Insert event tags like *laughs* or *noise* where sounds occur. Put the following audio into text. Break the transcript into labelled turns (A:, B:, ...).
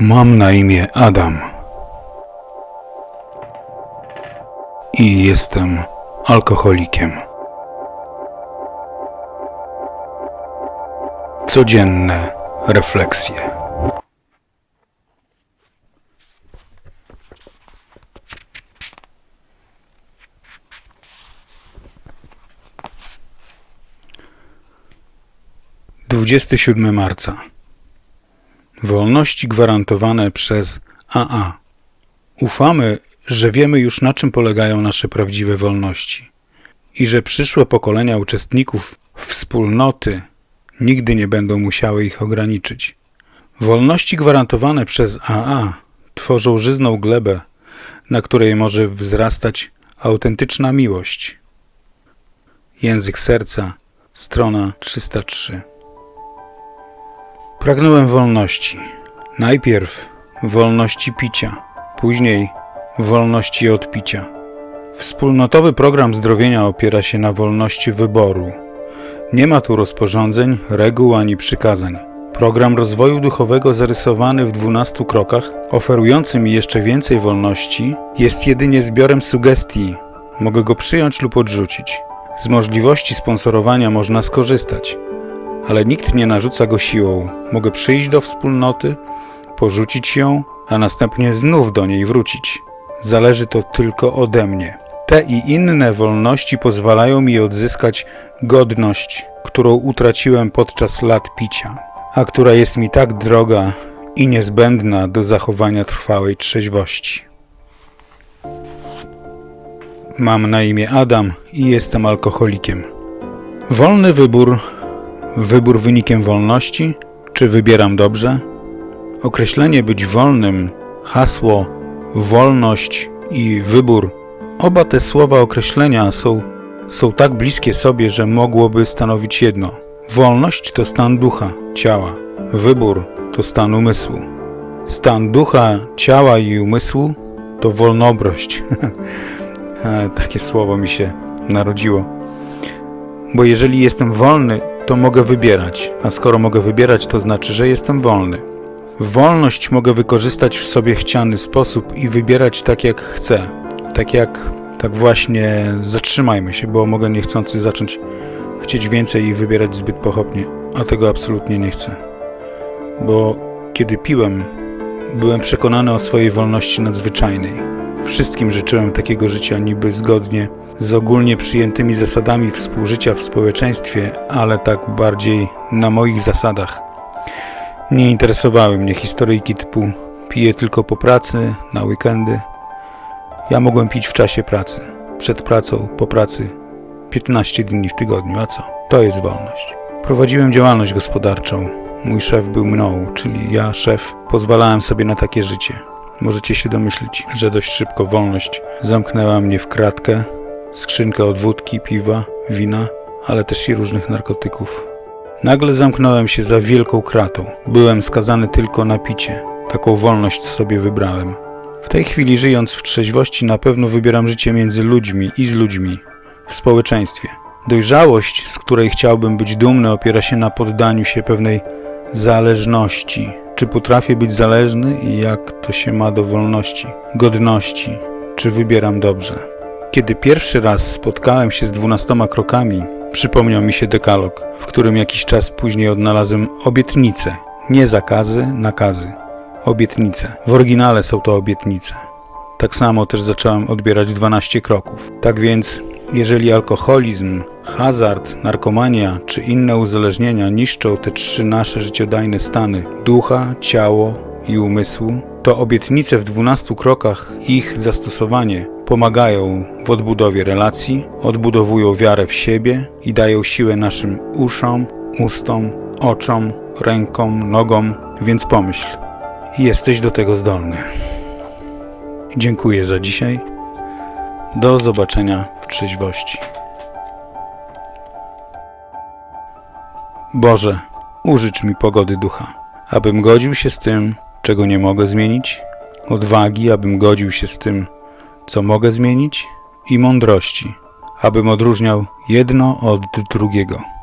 A: Mam na imię Adam. I jestem alkoholikiem. Codzienne refleksje. Dwudziesty siódmy marca. Wolności gwarantowane przez AA. Ufamy, że wiemy już na czym polegają nasze prawdziwe wolności i że przyszłe pokolenia uczestników wspólnoty nigdy nie będą musiały ich ograniczyć. Wolności gwarantowane przez AA tworzą żyzną glebę, na której może wzrastać autentyczna miłość. Język serca, strona 303. Pragnąłem wolności. Najpierw wolności picia, później wolności od picia. Wspólnotowy program zdrowienia opiera się na wolności wyboru. Nie ma tu rozporządzeń, reguł ani przykazań. Program rozwoju duchowego zarysowany w 12 krokach, oferujący mi jeszcze więcej wolności, jest jedynie zbiorem sugestii. Mogę go przyjąć lub odrzucić. Z możliwości sponsorowania można skorzystać ale nikt nie narzuca go siłą. Mogę przyjść do wspólnoty, porzucić ją, a następnie znów do niej wrócić. Zależy to tylko ode mnie. Te i inne wolności pozwalają mi odzyskać godność, którą utraciłem podczas lat picia, a która jest mi tak droga i niezbędna do zachowania trwałej trzeźwości. Mam na imię Adam i jestem alkoholikiem. Wolny wybór Wybór wynikiem wolności? Czy wybieram dobrze? Określenie być wolnym, hasło wolność i wybór. Oba te słowa określenia są, są tak bliskie sobie, że mogłoby stanowić jedno. Wolność to stan ducha, ciała. Wybór to stan umysłu. Stan ducha, ciała i umysłu to wolnobrość. *laughs* Takie słowo mi się narodziło. Bo jeżeli jestem wolny, to mogę wybierać, a skoro mogę wybierać, to znaczy, że jestem wolny. Wolność mogę wykorzystać w sobie chciany sposób i wybierać tak jak chcę. Tak jak, tak właśnie zatrzymajmy się, bo mogę niechcący zacząć chcieć więcej i wybierać zbyt pochopnie, a tego absolutnie nie chcę. Bo kiedy piłem, byłem przekonany o swojej wolności nadzwyczajnej. Wszystkim życzyłem takiego życia niby zgodnie z ogólnie przyjętymi zasadami współżycia w społeczeństwie, ale tak bardziej na moich zasadach. Nie interesowały mnie historyjki typu piję tylko po pracy, na weekendy. Ja mogłem pić w czasie pracy, przed pracą, po pracy, 15 dni w tygodniu, a co? To jest wolność. Prowadziłem działalność gospodarczą. Mój szef był mną, czyli ja, szef, pozwalałem sobie na takie życie. Możecie się domyślić, że dość szybko wolność zamknęła mnie w kratkę, skrzynkę od wódki, piwa, wina, ale też i różnych narkotyków. Nagle zamknąłem się za wielką kratą. Byłem skazany tylko na picie. Taką wolność sobie wybrałem. W tej chwili żyjąc w trzeźwości na pewno wybieram życie między ludźmi i z ludźmi, w społeczeństwie. Dojrzałość, z której chciałbym być dumny, opiera się na poddaniu się pewnej zależności. Czy potrafię być zależny i jak to się ma do wolności, godności? Czy wybieram dobrze? Kiedy pierwszy raz spotkałem się z dwunastoma krokami, przypomniał mi się dekalog, w którym jakiś czas później odnalazłem obietnice, nie zakazy, nakazy. Obietnice. W oryginale są to obietnice. Tak samo też zacząłem odbierać 12 kroków. Tak więc, jeżeli alkoholizm, hazard, narkomania czy inne uzależnienia niszczą te trzy nasze życiodajne stany ducha, ciało i umysłu, to obietnice w 12 krokach ich zastosowanie pomagają w odbudowie relacji, odbudowują wiarę w siebie i dają siłę naszym uszom, ustom, oczom, rękom, nogom, więc pomyśl, jesteś do tego zdolny. Dziękuję za dzisiaj. Do zobaczenia w trzeźwości. Boże, użycz mi pogody ducha, abym godził się z tym, czego nie mogę zmienić, odwagi, abym godził się z tym, co mogę zmienić, i mądrości, abym odróżniał jedno od drugiego.